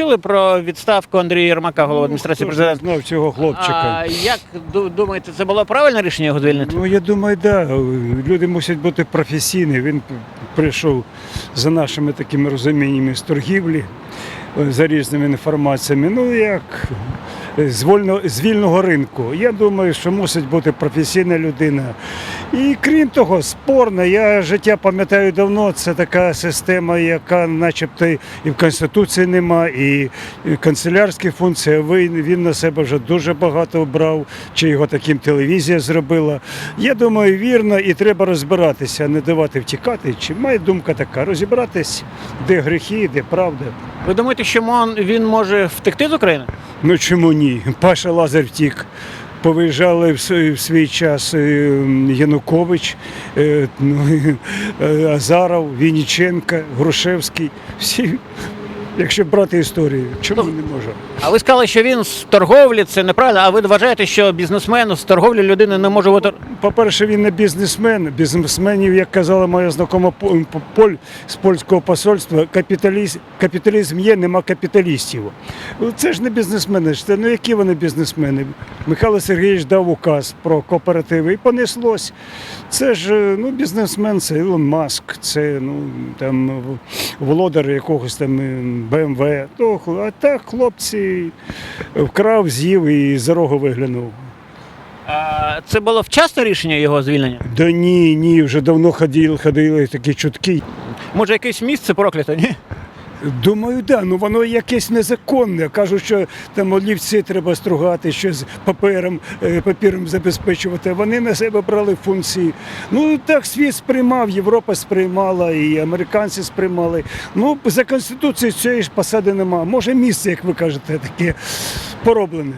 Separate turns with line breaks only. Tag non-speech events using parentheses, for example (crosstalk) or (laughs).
чули про відставку Андрія Єрмака, голови адміністрації
Хто ж
президента?
знав цього хлопчика.
А як ду- думаєте, це було правильне рішення його звільнити?
Ну, я думаю, так. Да. Люди мусять бути професійні. Він прийшов за нашими такими розуміннями з торгівлі, е, за різними інформаціями. Ну, як з, вольно, з вільного ринку. Я думаю, що мусить бути професійна людина. І крім того, спорна, я життя пам'ятаю давно, це така система, яка начебто і в Конституції нема, і канцелярські функції. Він, він на себе вже дуже багато брав, чи його таким телевізія зробила. Я думаю, вірно, і треба розбиратися, не давати втікати. Чи моя думка така, розібратись, де гріхи, де правда.
Ви думаєте, що він може втекти з України?
Ну чому ні? Паша Лазар втік. Повиїжджали в свій, час е, Янукович, е, ну, (laughs) е, Азаров, Вінніченка, Грушевський. Всі, якщо брати історію, чому не може?
А ви сказали, що він з торговлі, це неправильно. А ви вважаєте, що бізнесмен з торговлі людини не може бути.
По-перше, він не бізнесмен. Бізнесменів, як казала моя знакома Поль з польського посольства, капіталізм, капіталізм є, нема капіталістів. Ну, Це ж не бізнесмени. Це, ну які вони бізнесмени? Михайло Сергійович дав указ про кооперативи і понеслось. Це ж е, ну, бізнесмен, це Ілон Маск, це ну, там, володар якогось там БМВ. То, а так хлопці вкрав, з'їв і за рогу виглянув.
А, це було вчасне рішення його звільнення?
Да ні, ні, вже давно ходили, ходили такі чутки.
Може, якесь місце прокляте, ні?
Думаю, да, ну воно якесь незаконне. Кажуть, що там олівці треба стругати, що з папером, е, папіром забезпечувати. Вони на себе брали функції. Ну так світ сприймав, Європа сприймала, і американці сприймали. Ну, за конституцією цієї ж посади нема. Може, місце, як ви кажете, таке пороблене.